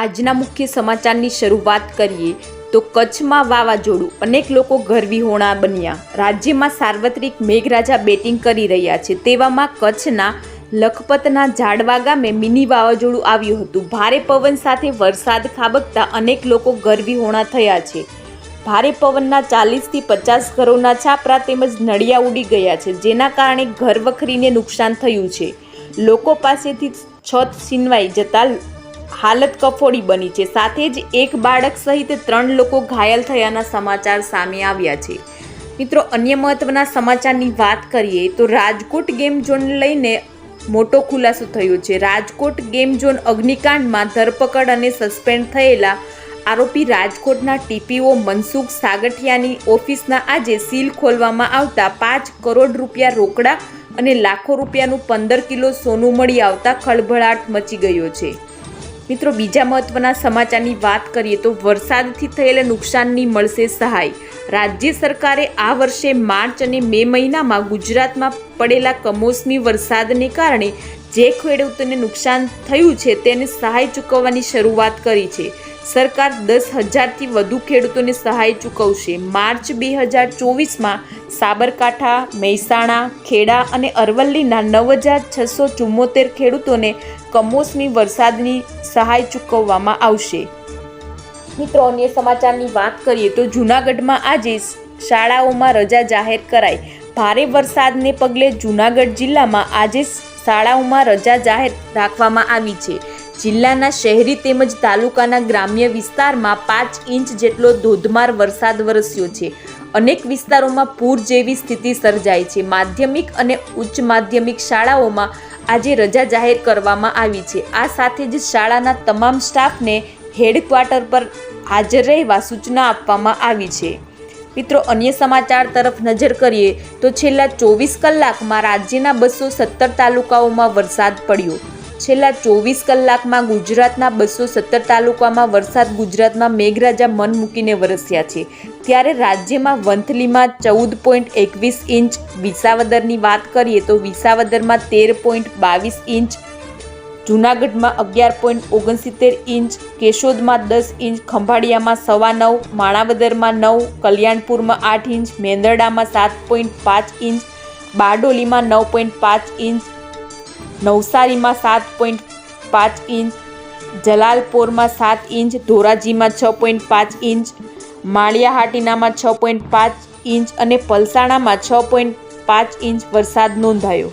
આજના મુખ્ય સમાચારની શરૂઆત કરીએ તો કચ્છમાં વાવાઝોડું અનેક લોકો ગરવીહોણા બન્યા. રાજ્યમાં સાર્વત્રિક મેઘરાજા બેટિંગ કરી રહ્યા છે તેવામાં કચ્છના લખપતના ઝાડવા ગામે મિની વાવાઝોડું આવ્યું હતું. ભારે પવન સાથે વરસાદ ખાબકતા અનેક લોકો ગરવીહોણા થયા છે. ભારે પવનના ચાલીસથી પચાસ ઘરોના છાપરા તેમજ નળિયા ઉડી ગયા છે, જેના કારણે ઘર વખરીને નુકસાન થયું છે. લોકો પાસેથી છત છીનવાઈ જતા હાલત કફોડી બની છે. સાથે જ એક બાળક સહિત ત્રણ લોકો ઘાયલ થયાના સમાચાર સામે આવ્યા છે. મિત્રો, અન્ય મહત્વના સમાચારની વાત કરીએ તો રાજકોટ ગેમ ઝોન લઈને મોટો ખુલાસો થયો છે. રાજકોટ ગેમ ઝોન અગ્નિકાંડમાં ધરપકડ અને સસ્પેન્ડ થયેલા આરોપી રાજકોટના ટીપીઓ મનસુખ સાગઠિયાની ઓફિસના આજે સીલ ખોલવામાં આવતા પાંચ કરોડ રૂપિયા રોકડા અને લાખો રૂપિયાનું પંદર કિલો સોનું મળી આવતા ખળભળાટ મચી ગયો છે. મિત્રો, બીજા મહત્વના સમાચારની વાત કરીએ તો વરસાદથી થયેલા નુકસાનની મળશે સહાય. રાજ્ય સરકારે આ વર્ષે માર્ચ અને મે મહિનામાં ગુજરાતમાં પડેલા કમોસમી વરસાદને કારણે જે ખેડૂતોને નુકસાન થયું છે તેને સહાય ચૂકવવાની શરૂઆત કરી છે. સરકાર દસ હજારથી વધુ ખેડૂતોને સહાય ચૂકવશે. માર્ચ બે હજાર ચોવીસમાં સાબરકાંઠા, મહેસાણા, ખેડા અને અરવલ્લીના નવ હજાર છસો ચુમ્મોતેર ખેડૂતોને કમોસમી વરસાદની સહાય ચૂકવવામાં આવશે. મિત્રો, અન્ય સમાચારની વાત કરીએ તો જૂનાગઢમાં આજે શાળાઓમાં રજા જાહેર કરાઈ. ભારે વરસાદને પગલે જૂનાગઢ જિલ્લામાં આજે શાળાઓમાં રજા જાહેર રાખવામાં આવી છે. જિલ્લાના શહેરી તેમજ તાલુકાના ગ્રામ્ય વિસ્તારમાં પાંચ ઇંચ જેટલો ધોધમાર વરસાદ વરસ્યો છે. અનેક વિસ્તારોમાં પૂર જેવી સ્થિતિ સર્જાઈ છે. માધ્યમિક અને ઉચ્ચ માધ્યમિક શાળાઓમાં આજે રજા જાહેર કરવામાં આવી છે. આ સાથે જ શાળાના તમામ સ્ટાફને હેડક્વાર્ટર પર હાજર રહેવા સૂચના આપવામાં આવી છે. મિત્રો, અન્ય સમાચાર તરફ નજર કરીએ તો છેલ્લા ચોવીસ કલાકમાં રાજ્યના બસો સત્તર તાલુકાઓમાં વરસાદ પડ્યો. છેલ્લા ચોવીસ કલાકમાં ગુજરાતના બસો સત્તર તાલુકામાં વરસાદ ગુજરાતમાં મેઘરાજા મન મૂકીને વરસ્યા છે. ત્યારે રાજ્યમાં વંથલીમાં ચૌદ પોઈન્ટ એકવીસ ઇંચ વિસાવદરની વાત કરીએ તો વિસાવદરમાં તેર પોઈન્ટ બાવીસ ઇંચ, જૂનાગઢમાં અગિયાર પોઈન્ટ ઓગણસિત્તેર ઇંચ, કેશોદમાં દસ ઇંચ, ખંભાળિયામાં સવા નવ, માણાવદરમાં નવ, કલ્યાણપુરમાં આઠ ઇંચ, મેંદરડામાં સાત પોઈન્ટ પાંચ ઇંચ, બારડોલીમાં નવ પોઈન્ટ પાંચ ઇંચ નવસારીમાં સાત પોઈન્ટ પાંચ ઇંચ, જલાલપોરમાં સાત ઇંચ, ધોરાજીમાં છ પોઈન્ટ પાંચ ઇંચ, માળિયાહાટીનામાં છ પોઈન્ટ પાંચ ઇંચ અને પલસાણામાં છ પોઈન્ટ પાંચ ઇંચ વરસાદ નોંધાયો.